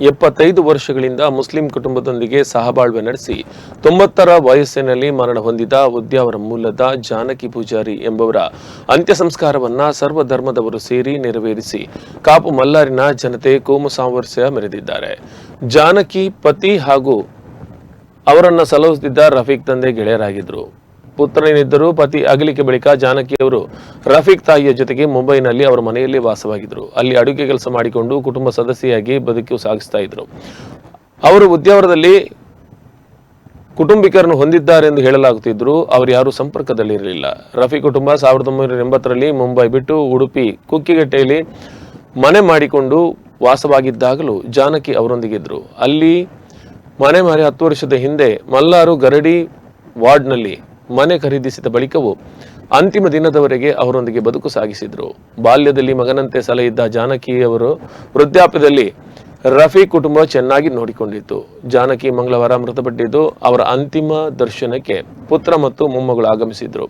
ಎಪ್ಪತ್ತೈದು ವರ್ಷಗಳಿಂದ ಮುಸ್ಲಿಂ ಕುಟುಂಬದೊಂದಿಗೆ ಸಹಬಾಳ್ವೆ ನಡೆಸಿ ತೊಂಬತ್ತರ ವಯಸ್ಸಿನಲ್ಲಿ ಮರಣ ಹೊಂದಿದ ಉದ್ಯಾವರ ಮೂಲದ ಜಾನಕಿ ಪೂಜಾರಿ ಎಂಬವರ ಅಂತ್ಯ ಸಂಸ್ಕಾರವನ್ನ ಸರ್ವಧರ್ಮದವರು ಸೇರಿ ನೆರವೇರಿಸಿ ಕಾಪು ಮಲ್ಲಾರಿನ ಜನತೆ ಕೋಮು ಸಾಮರಸ್ಯ ಮೆರೆದಿದ್ದಾರೆ. ಜಾನಕಿ ಪತಿ ಹಾಗೂ ಅವರನ್ನು ಸಲಹಿಸುತ್ತಿದ್ದ ರಫೀಕ್ ತಂದೆ ಗೆಳೆಯರಾಗಿದ್ರು ಪುತ್ರನಿದ್ದರೂ ಪತಿ ಅಗಲಿಕೆ ಬಳಿಕ ಜಾನಕಿಯವರು ರಫೀಕ್ ತಾಯಿಯ ಜೊತೆಗೆ ಮುಂಬೈನಲ್ಲಿ ಅವರ ಮನೆಯಲ್ಲಿ ವಾಸವಾಗಿದ್ದರು. ಅಲ್ಲಿ ಅಡುಗೆ ಕೆಲಸ ಮಾಡಿಕೊಂಡು ಕುಟುಂಬ ಸದಸ್ಯೆಯಾಗಿ ಬದುಕು ಸಾಗಿಸ್ತಾ ಇದ್ರು ಅವರು ಉದ್ಯಾವರದಲ್ಲಿ ಕುಟುಂಬಿಕರನ್ನು ಹೊಂದಿದ್ದಾರೆ ಎಂದು ಹೇಳಲಾಗುತ್ತಿದ್ದರು ಅವರು ಯಾರೂ ಸಂಪರ್ಕದಲ್ಲಿರಲಿಲ್ಲ ರಫಿ ಕುಟುಂಬ ಸಾವಿರದ ಒಂಬೈನೂರ ಎಂಬತ್ತರಲ್ಲಿ ಮುಂಬೈ ಬಿಟ್ಟು ಉಡುಪಿ ಕುಕ್ಕಿಗಟ್ಟೆಯಲ್ಲಿ ಮನೆ ಮಾಡಿಕೊಂಡು ವಾಸವಾಗಿದ್ದಾಗಲೂ ಜಾನಕಿ ಅವರೊಂದಿಗಿದ್ದರು ಅಲ್ಲಿ ಮನೆ ಮಾರಿ ಹತ್ತು ವರ್ಷದ ಹಿಂದೆ ಮಲ್ಲಾರು ಗರಡಿ ವಾರ್ಡ್ನಲ್ಲಿ ಮನೆ ಖರೀದಿಸಿದ ಬಳಿಕವೂ ಅಂತಿಮ ದಿನದವರೆಗೆ ಅವರೊಂದಿಗೆ ಬದುಕು ಸಾಗಿಸಿದ್ರು. ಬಾಲ್ಯದಲ್ಲಿ ಮಗನಂತೆ ಸಲಹಿದ್ದ ಜಾನಕಿ ಅವರು ವೃದ್ಧಾಪ್ಯದಲ್ಲಿ ರಫಿ ಕುಟುಂಬ ಚೆನ್ನಾಗಿ ನೋಡಿಕೊಂಡಿತ್ತು. ಜಾನಕಿ ಮಂಗಳವಾರ ಮೃತಪಟ್ಟಿದ್ದು ಅವರ ಅಂತಿಮ ದರ್ಶನಕ್ಕೆ ಪುತ್ರ ಮತ್ತು ಮೊಮ್ಮಗಳು ಆಗಮಿಸಿದ್ರು.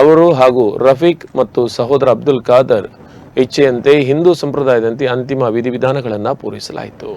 ಅವರು ಹಾಗೂ ರಫೀಕ್ ಮತ್ತು ಸಹೋದರ ಅಬ್ದುಲ್ ಖಾದರ್ ಇಚ್ಛೆಯಂತೆ ಹಿಂದೂ ಸಂಪ್ರದಾಯದಂತೆ ಅಂತಿಮ ವಿಧಿವಿಧಾನಗಳನ್ನು ಪೂರೈಸಲಾಯಿತು.